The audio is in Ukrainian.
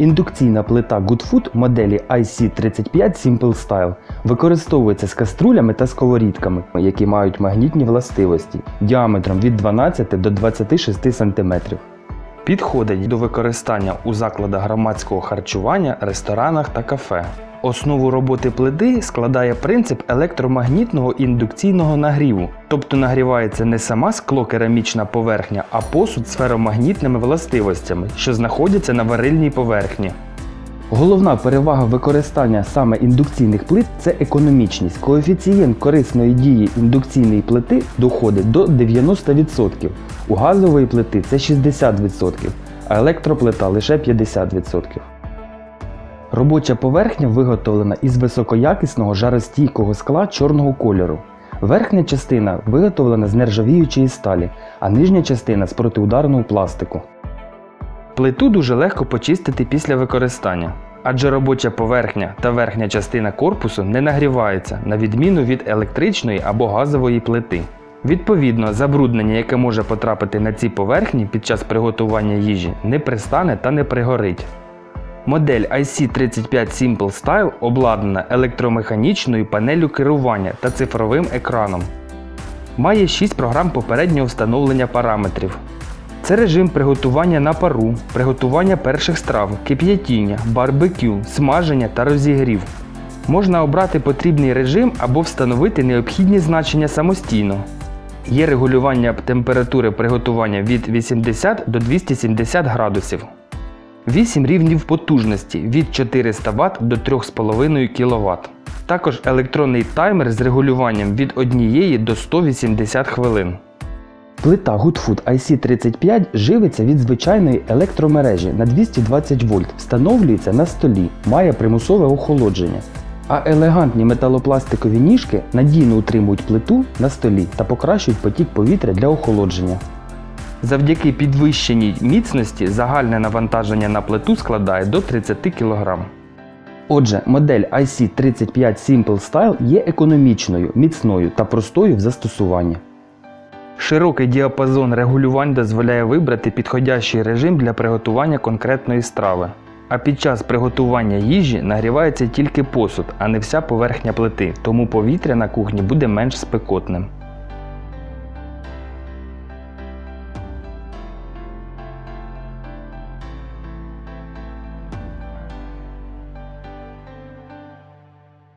Індукційна плита Goodfood моделі IC35 Simple Style використовується з каструлями та сковорідками, які мають магнітні властивості діаметром від 12 до 26 см. Підходить до використання у закладах громадського харчування, ресторанах та кафе. Основу роботи плити складає принцип електромагнітного індукційного нагріву, тобто нагрівається не сама склокерамічна поверхня, а посуд з феромагнітними властивостями, що знаходяться на варильній поверхні. Головна перевага використання саме індукційних плит це економічність. Коефіцієнт корисної дії індукційної плити доходить до 90%. У газової плити це 60%, а електроплита лише 50%. Робоча поверхня виготовлена із високоякісного жаростійкого скла чорного кольору. Верхня частина виготовлена з нержавіючої сталі, а нижня частина з протиударного пластику. Плиту дуже легко почистити після використання, адже робоча поверхня та верхня частина корпусу не нагріваються, на відміну від електричної або газової плити. Відповідно, забруднення, яке може потрапити на ці поверхні під час приготування їжі, не пристане та не пригорить. Модель IC35 Simple Style обладнана електромеханічною панеллю керування та цифровим екраном. Має 6 програм попереднього встановлення параметрів. Це режим приготування на пару, приготування перших страв, кип'ятіння, барбекю, смаження та розігрів. Можна обрати потрібний режим або встановити необхідні значення самостійно. Є регулювання температури приготування від 80 до 270 градусів. 8 рівнів потужності від 400 Вт до 3,5 кВт. Також електронний таймер з регулюванням від 1 до 180 хвилин. Плита Goodfood IC35 живиться від звичайної електромережі на 220 вольт, встановлюється на столі, має примусове охолодження. А елегантні металопластикові ніжки надійно утримують плиту на столі та покращують потік повітря для охолодження. Завдяки підвищеній міцності загальне навантаження на плиту складає до 30 кг. Отже, модель IC35 Simple Style є економічною, міцною та простою в застосуванні. Широкий діапазон регулювань дозволяє вибрати підходящий режим для приготування конкретної страви. А під час приготування їжі нагрівається тільки посуд, а не вся поверхня плити, тому повітря на кухні буде менш спекотним.